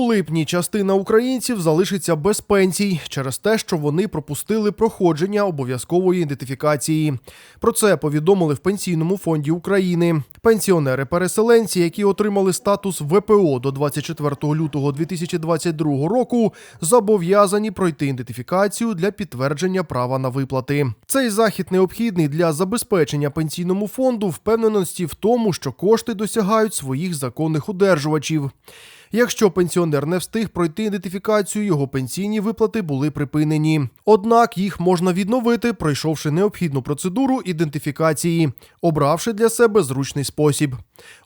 У липні частина українців залишиться без пенсій через те, що вони пропустили проходження обов'язкової ідентифікації. Про це повідомили в пенсійному фонді України. Пенсіонери-переселенці, які отримали статус ВПО до 24 лютого 2022 року, зобов'язані пройти ідентифікацію для підтвердження права на виплати. Цей захід необхідний для забезпечення пенсійному фонду впевненості в тому, що кошти досягають своїх законних одержувачів. Якщо пенсіонер не встиг пройти ідентифікацію, його пенсійні виплати були припинені. Однак їх можна відновити, пройшовши необхідну процедуру ідентифікації, обравши для себе зручний спосіб.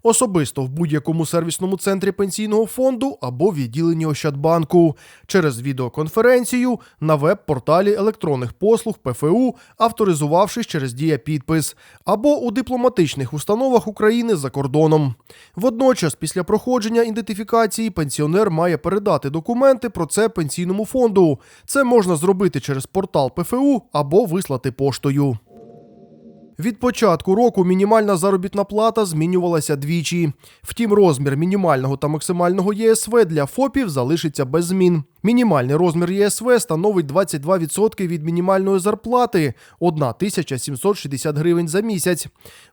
Особисто в будь-якому сервісному центрі пенсійного фонду або відділенні Ощадбанку, через відеоконференцію на веб-порталі електронних послуг ПФУ, авторизувавшись через дія підпис, або у дипломатичних установах України за кордоном. Водночас, після проходження ідентифікації, пенсіонер має передати документи про це пенсійному фонду. Це можна зробити через портал ПФУ або вислати поштою. Від початку року мінімальна заробітна плата змінювалася двічі. Втім, розмір мінімального та максимального ЄСВ для ФОПів залишиться без змін. Мінімальний розмір ЄСВ становить 22% від мінімальної зарплати 1760 гривень за місяць.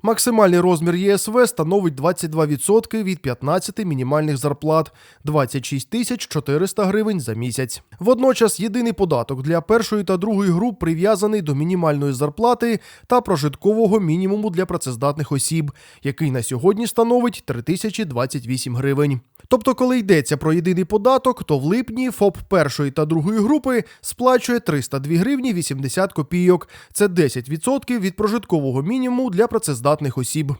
Максимальний розмір ЄСВ становить 22% від 15 мінімальних зарплат 26 тисяч 400 гривень за місяць. Водночас єдиний податок для першої та другої груп прив'язаний до мінімальної зарплати та прожиткового мінімуму для працездатних осіб, який на сьогодні становить 3028 гривень. Тобто, коли йдеться про єдиний податок, то в липні ФОП першої та другої групи сплачує 302 гривні 80 копійок. Це 10% від прожиткового мінімуму для працездатних осіб.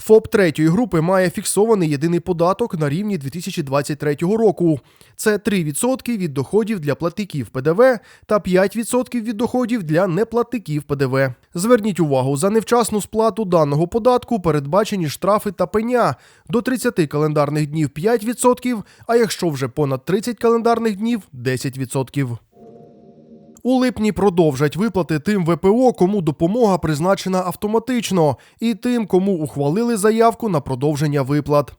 ФОП третьої групи має фіксований єдиний податок на рівні 2023 року. Це 3% від доходів для платників ПДВ та 5% від доходів для неплатників ПДВ. Зверніть увагу, за невчасну сплату даного податку передбачені штрафи та пеня до 30 календарних днів 5%, а якщо вже понад 30 календарних днів 10%. У липні продовжать виплати тим ВПО, кому допомога призначена автоматично, і тим, кому ухвалили заявку на продовження виплат.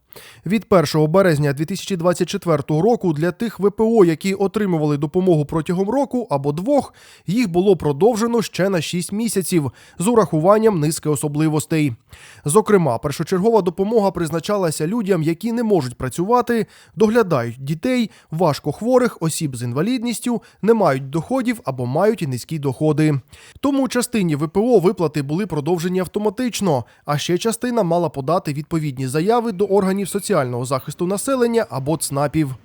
Від 1 березня 2024 року для тих ВПО, які отримували допомогу протягом року або двох, їх було продовжено ще на 6 місяців з урахуванням низки особливостей. Зокрема, першочергова допомога призначалася людям, які не можуть працювати, доглядають дітей, важкохворих, осіб з інвалідністю, не мають доходів або мають низькі доходи. Тому частині ВПО виплати були продовжені автоматично, а ще частина мала подати відповідні заяви до органів соціального захисту населення або ЦНАПів.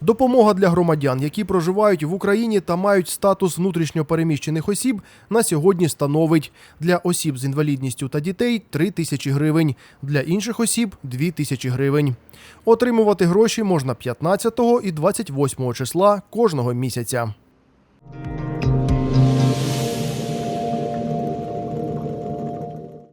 Допомога для громадян, які проживають в Україні та мають статус внутрішньопереміщених осіб, на сьогодні становить для осіб з інвалідністю та дітей 3 тисячі гривень, для інших осіб 2 тисячі гривень. Отримувати гроші можна 15 і 28 числа кожного місяця.